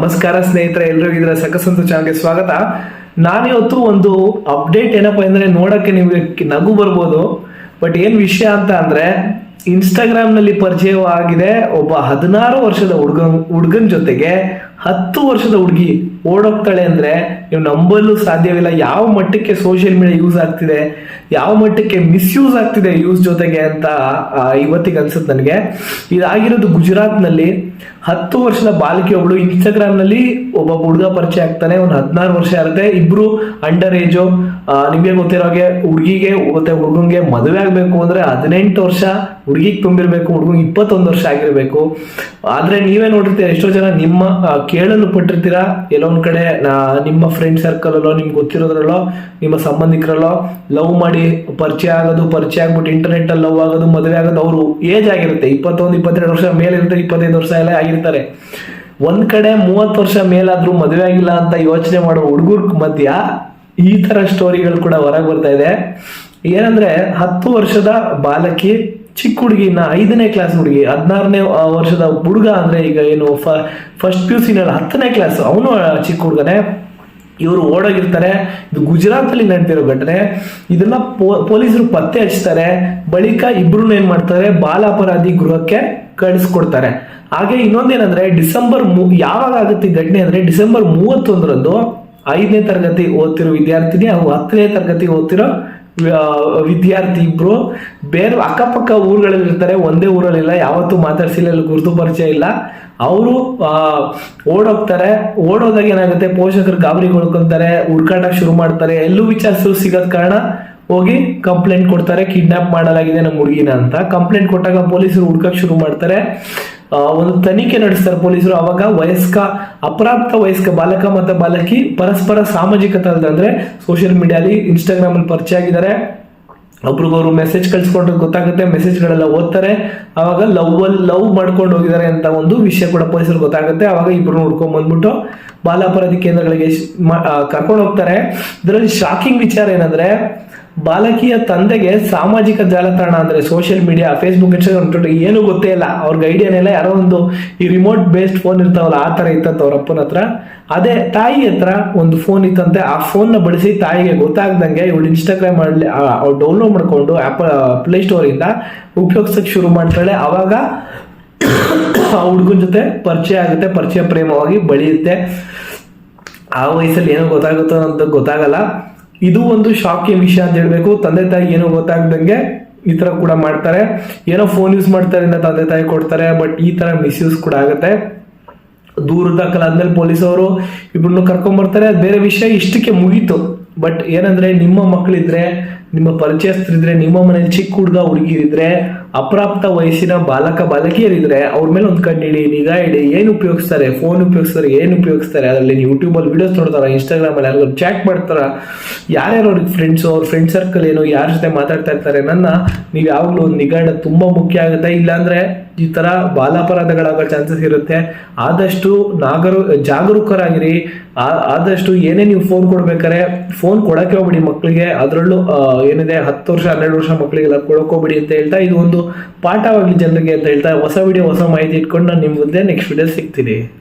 ನಮಸ್ಕಾರ ಸ್ನೇಹಿತರೆ ಎಲ್ರಿಗೂ ಇದರ ಸಕಸಂತು ಚಾನಲ್ಗೆ ಸ್ವಾಗತ. ನಾನಿವತ್ತು ಒಂದು ಅಪ್ಡೇಟ್ ಏನಪ್ಪಾ ಅಂದ್ರೆ ನೋಡಕ್ಕೆ ನಿಮಗೆ ನಗು ಬರ್ಬೋದು. ಬಟ್ ಏನ್ ವಿಷಯ ಅಂತ ಅಂದ್ರೆ ಇನ್ಸ್ಟಾಗ್ರಾಮ್ನಲ್ಲಿ ಪರಿಚಯವಾಗಿದೆ ಒಬ್ಬ ಹದಿನಾರು ವರ್ಷದ ಹುಡುಗ, ಹುಡುಗನ್ ಜೊತೆಗೆ ಹತ್ತು ವರ್ಷದ ಹುಡುಗಿ ಓಡೋಗ್ತಾಳೆ ಅಂದ್ರೆ ನೀವು ನಂಬಲು ಸಾಧ್ಯವಿಲ್ಲ. ಯಾವ ಮಟ್ಟಕ್ಕೆ ಸೋಷಿಯಲ್ ಮೀಡಿಯಾ ಯೂಸ್ ಆಗ್ತಿದೆ, ಯಾವ ಮಟ್ಟಕ್ಕೆ ಮಿಸ್ಯೂಸ್ ಆಗ್ತಿದೆ ಯೂಸ್ ಜೊತೆಗೆ ಅಂತ ಇವತ್ತಿಗೆ ಅನ್ಸುತ್ತೆ ನನಗೆ. ಇದಾಗಿರೋದು ಗುಜರಾತ್ನಲ್ಲಿ ಹತ್ತು ವರ್ಷದ ಬಾಲಕಿ ಒಬ್ಳು ಇನ್ಸ್ಟಾಗ್ರಾಮ್ನಲ್ಲಿ ಒಬ್ಬ ಹುಡುಗ ಪರಿಚಯ ಆಗ್ತಾನೆ, ಒಂದು ಹದಿನಾರು ವರ್ಷ ಇರುತ್ತೆ. ಇಬ್ರು ಅಂಡರ್ ಏಜು ನಿಮಗೆ ಗೊತ್ತಿರೋ ಹಾಗೆ ಹುಡುಗಿಗೆ ಮತ್ತೆ ಹುಡುಗಂಗೆ ಮದುವೆ ಆಗಬೇಕು ಅಂದ್ರೆ ಹದಿನೆಂಟು ವರ್ಷ ಹುಡುಗಿಗೆ ತುಂಬಿರ್ಬೇಕು, ಹುಡುಗಂಗೆ ಇಪ್ಪತ್ತೊಂದು ವರ್ಷ ಆಗಿರ್ಬೇಕು. ಆದ್ರೆ ನೀವೇ ನೋಡಿರ್ತೀರ, ಎಷ್ಟೋ ಜನ ನಿಮ್ಮ ಕೇಳಲು ಪಟ್ಟಿರ್ತೀರಾ ಎಲ್ಲೋ ಒಂದ್ ಕಡೆ ನಿಮ್ಮ ಫ್ರೆಂಡ್ ಸರ್ಕಲ್ ಅಲ್ಲೋ, ನಿಮ್ಗೆ ಗೊತ್ತಿರೋದ್ರಲ್ಲೋ, ನಿಮ್ಮ ಸಂಬಂಧಿಕರಲ್ಲೋ ಲವ್ ಮಾಡಿ ಪರಿಚಯ ಆಗೋದು, ಪರಿಚಯ ಆಗ್ಬಿಟ್ಟು ಇಂಟರ್ನೆಟ್ ಅಲ್ಲಿ ಲವ್ ಆಗೋದು, ಮದುವೆ ಆಗೋದು, ಅವರು ಏಜ್ ಆಗಿರುತ್ತೆ. ಇಪ್ಪತ್ತೊಂದು, ಇಪ್ಪತ್ತೆರಡು ವರ್ಷ ಮೇಲೆ ಇರ್ತಾರೆ ಇಪ್ಪತ್ತೈದು ವರ್ಷ ಎಲ್ಲ ಆಗಿರ್ತಾರೆ. ಒಂದ್ ಕಡೆ ಮೂವತ್ತು ವರ್ಷ ಮೇಲಾದ್ರೂ ಮದುವೆ ಆಗಿಲ್ಲ ಅಂತ ಯೋಚನೆ ಮಾಡೋ ಹುಡುಗರ ಮಧ್ಯ ಈ ತರ ಸ್ಟೋರಿಗಳು ಕೂಡ ಹೊರಗೆ ಬರ್ತಾ ಇದೆ. ಏನಂದ್ರೆ, ಹತ್ತು ವರ್ಷದ ಬಾಲಕಿ ಚಿಕ್ಕ ಹುಡುಗಿನ ಐದನೇ ಕ್ಲಾಸ್ ಹುಡುಗಿ, ಹದಿನಾರನೇ ವರ್ಷದ ಹುಡುಗ ಅಂದ್ರೆ ಈಗ ಏನು ಫಸ್ಟ್ ಪಿ ಯು ಸಿನಲ್ಲಿ ಹತ್ತನೇ ಕ್ಲಾಸ್ ಅವನು ಚಿಕ್ಕ ಹುಡುಗನೇ. ಇವರು ಓಡೋಗಿರ್ತಾರೆ, ಇದು ಗುಜರಾತ್ ಅಲ್ಲಿ ನಡೆದಿರೋ ಘಟನೆ. ಇದನ್ನ ಪೊಲೀಸರು ಪತ್ತೆ ಹಚ್ತಾರೆ. ಬಳಿಕ ಇಬ್ರು ಏನ್ ಮಾಡ್ತಾರೆ ಬಾಲಾಪರಾಧಿ ಗೃಹಕ್ಕೆ ಕಳಿಸ್ಕೊಡ್ತಾರೆ. ಹಾಗೆ ಇನ್ನೊಂದೇನಂದ್ರೆ, ಡಿಸೆಂಬರ್ ಯಾವಾಗ ಆಗುತ್ತೆ ಘಟನೆ ಅಂದ್ರೆ, ಡಿಸೆಂಬರ್ ಮೂವತ್ತೊಂದರಂದು ಐದನೇ ತರಗತಿ ಓದ್ತಿರೋ ವಿದ್ಯಾರ್ಥಿನಿ ಹಾಗೂ ಹತ್ತನೇ ತರಗತಿ ಓದ್ತಿರೋ ವಿದ್ಯಾರ್ಥಿ ಇಬ್ರು ಬೇರೆ ಅಕ್ಕಪಕ್ಕ ಊರುಗಳಲ್ಲಿ ಇರ್ತಾರೆ, ಒಂದೇ ಊರಲ್ಲಿಲ್ಲ, ಯಾವತ್ತೂ ಮಾತಾಡ್ಸಿಲ್ಲ ಅಲ್ಲಿ ಗುರುತು ಪರಿಚಯ ಇಲ್ಲ. ಅವರು ಓಡೋಗ್ತಾರೆ. ಓಡೋದಾಗ ಏನಾಗುತ್ತೆ? ಪೋಷಕರು ಗಾಬರಿ ಕೊಳ್ಕೊಂತಾರೆ ಹುಡ್ಕಾಟಕ್ಕೆ ಶುರು ಮಾಡ್ತಾರೆ. ಎಲ್ಲೂ ವಿಚಾರಿಸಲು ಸಿಗದ ಕಾರಣ ಹೋಗಿ ಕಂಪ್ಲೇಂಟ್ ಕೊಡ್ತಾರೆ. ಕಿಡ್ನಾಪ್ ಮಾಡಲಾಗಿದೆ ನಮ್ಮ ಹುಡುಗಿನ ಅಂತ. ಕಂಪ್ಲೇಂಟ್ ಕೊಟ್ಟಾಗ ಪೊಲೀಸರು ಹುಡ್ಕಕ್ ಶುರು ಮಾಡ್ತಾರೆ. ಒಂದು ತನಿಖೆ ನಡೆಸ್ತಾರೆ ಪೊಲೀಸರು. ಅವಾಗ ವಯಸ್ಕ, ಅಪ್ರಾಪ್ತ ವಯಸ್ಕ ಬಾಲಕ ಮತ್ತು ಬಾಲಕಿ ಪರಸ್ಪರ ಸಾಮಾಜಿಕ ಅಂದ್ರೆ ಸೋಷಿಯಲ್ ಮೀಡಿಯಾಲಿ ಇನ್ಸ್ಟಾಗ್ರಾಮ್ ಅಲ್ಲಿ ಪರಿಚಯ ಆಗಿದ್ದಾರೆ. ಒಬ್ರಿಗೊಬ್ರು ಮೆಸೇಜ್ ಕಳ್ಸ್ಕೊಂಡ್ರೆ ಗೊತ್ತಾಗುತ್ತೆ ಮೆಸೇಜ್ಗಳೆಲ್ಲ ಓದ್ತಾರೆ. ಅವಾಗ ಲವ್ ಅಲ್ಲಿ ಲವ್ ಮಾಡ್ಕೊಂಡು ಹೋಗಿದ್ದಾರೆ ಅಂತ ಒಂದು ವಿಷಯ ಕೂಡ ಪೊಲೀಸರು ಗೊತ್ತಾಗುತ್ತೆ. ಅವಾಗ ಇಬ್ರು ಹುಡ್ಕೊಂಡ್ ಬಂದ್ಬಿಟ್ಟು ಬಾಲಾಪರಾಧಿ ಕೇಂದ್ರಗಳಿಗೆ ಕರ್ಕೊಂಡು ಹೋಗ್ತಾರೆ. ಇದರಲ್ಲಿ ಶಾಕಿಂಗ್ ವಿಚಾರ ಏನಂದ್ರೆ, ಬಾಲಕಿಯ ತಂದೆಗೆ ಸಾಮಾಜಿಕ ಜಾಲತಾಣ ಅಂದ್ರೆ social media Facebook Instagram Twitter ಏನು ಗೊತ್ತೇ ಇಲ್ಲ. ಅವ್ರಿಗೆ ಐಡಿಯಾನೇ ಇಲ್ಲ ಯಾರೋ ಒಂದು ಈ ರಿಮೋಟ್ ಬೇಸ್ಡ್ ಫೋನ್ ಇರ್ತಾವಲ್ಲ, ಆ ತರ ಇತ್ತಂತ ಅವ್ರ ಅಪ್ಪನ ಹತ್ರ. ಅದೇ ತಾಯಿ ಹತ್ರ ಒಂದು ಫೋನ್ ಇತ್ತಂತೆ, ಆ ಫೋನ್ನ ಬಳಸಿ ತಾಯಿಗೆ ಗೊತ್ತಾಗ್ದಂಗೆ ಇವಳು ಇನ್ಸ್ಟಾಗ್ರಾಮ್ ಮಾಡಲಿ ಅವ್ರು ಡೌನ್ಲೋಡ್ ಮಾಡ್ಕೊಂಡು ಪ್ಲೇ ಪ್ಲೇಸ್ಟೋರ್ ಇಂದ ಉಪಯೋಗಿಸಕ್ ಶುರು ಮಾಡ್ತಾಳೆ. ಅವಾಗ ಆ ಹುಡುಗನ ಜೊತೆ ಪರಿಚಯ ಆಗುತ್ತೆ, ಪರಿಚಯ ಪ್ರೇಮವಾಗಿ ಬೆಳೆಯುತ್ತೆ. ಆ ವಯಸ್ಸಲ್ಲಿ ಏನೋ ಗೊತ್ತಾಗುತ್ತೋ ಅಂತ ಗೊತ್ತಾಗಲ್ಲ. ಇದು ಒಂದು ಶಾಕಿಂಗ್ ವಿಷಯ ಅಂತ ಹೇಳ್ಬೇಕು. ತಂದೆ ತಾಯಿ ಏನೋ ಗೊತ್ತಾಗ್ದಂಗೆ ಈ ತರ ಕೂಡ ಮಾಡ್ತಾರೆ. ಏನೋ ಫೋನ್ ಯೂಸ್ ಮಾಡ್ತಾರೆ ಅಂತ ತಂದೆ ತಾಯಿ ಕೊಡ್ತಾರೆ ಬಟ್ ಈ ತರ ಮಿಸ್ಯೂಸ್ ಕೂಡ ಆಗುತ್ತೆ. ದೂರ ದಾಖಲಾದ್ಮೇಲೆ ಪೊಲೀಸ್ ಅವರು ಇಬ್ಬರನ್ನು ಕರ್ಕೊಂಡ್ ಬರ್ತಾರೆ. ಬೇರೆ ವಿಷಯ ಇಷ್ಟಕ್ಕೆ ಮುಗೀತು. ಬಟ್ ಏನಂದ್ರೆ ನಿಮ್ಮ ಮಕ್ಕಳಿದ್ರೆ ನಿಮ್ಮ ಪರಿಚಯಸ್ಥರಿದ್ರೆ, ನಿಮ್ಮ ಮನೇಲಿ ಚಿಕ್ಕ ಹುಡುಗ, ಹುಡುಗಿರಿದ್ರೆ, ಅಪ್ರಾಪ್ತ ವಯಸ್ಸಿನ ಬಾಲಕ, ಬಾಲಕಿಯರಿದ್ರೆ ಅವ್ರ ಮೇಲೆ ಒಂದು ಕಣ್ಣು ಇಡಿ, ನಿಗಾ ಇಡಿ, ಏನು ಉಪಯೋಗಿಸ್ತಾರೆ ಫೋನ್ ಉಪಯೋಗಿಸ್ತಾರೆ, ಏನು ಉಪಯೋಗಿಸ್ತಾರೆ, ಅದರಲ್ಲಿ ಯೂಟ್ಯೂಬ್ ಅಲ್ಲಿ ವಿಡಿಯೋಸ್ ನೋಡ್ತಾರ ಇನ್ಸ್ಟಾಗ್ರಾಮ್ ಅಲ್ಲಿ ಚಾಟ್ ಮಾಡ್ತಾರ, ಯಾರ್ಯಾರು ಅವ್ರಿಗೆ ಫ್ರೆಂಡ್ಸು ಅವ್ರ ಫ್ರೆಂಡ್ ಸರ್ಕಲ್ ಏನು ಯಾರ ಜೊತೆ ಮಾತಾಡ್ತಾ ಇರ್ತಾರೆ ನನ್ನ ನೀವು ಯಾವಾಗಲೂ ಒಂದು ನಿಗಾ ಇಡೋದು ತುಂಬಾ ಮುಖ್ಯ ಆಗುತ್ತೆ. ಇಲ್ಲಾಂದ್ರೆ ಈ ತರ ಬಾಲಾಪರಾಧಗಳಾಗೋ ಚಾನ್ಸಸ್ ಇರುತ್ತೆ. ಆದಷ್ಟು ನಾಗರು, ಜಾಗರೂಕರಾಗಿರಿ. ಆದಷ್ಟು ಏನೇ ನೀವು ಫೋನ್ ಕೊಡ್ಬೇಕಾರೆ ಫೋನ್ ಕೊಡಕ್ಕೆ ಹೋಗ್ಬಿಡಿ ಮಕ್ಕಳಿಗೆ ಅದರಲ್ಲೂ ಏನಿದೆ, ಹತ್ತು ವರ್ಷ, ಹನ್ನೆರಡು ವರ್ಷ ಮಕ್ಕಳಿಗೆಲ್ಲ ಕೊಡಕ್ ಅಂತ ಹೇಳ್ತಾ ಇದು ಒಂದು ಪಾಠವಾಗಲಿ ಜನರಿಗೆ ಅಂತ ಹೇಳ್ತಾ ಹೊಸ ವಿಡಿಯೋ ಹೊಸ ಮಾಹಿತಿ ಇಟ್ಕೊಂಡು ನಾನು ನಿಮ್ಮ ಮುಂದೆ ನೆಕ್ಸ್ಟ್ ವಿಡಿಯೋ ಸಿಗ್ತೀನಿ.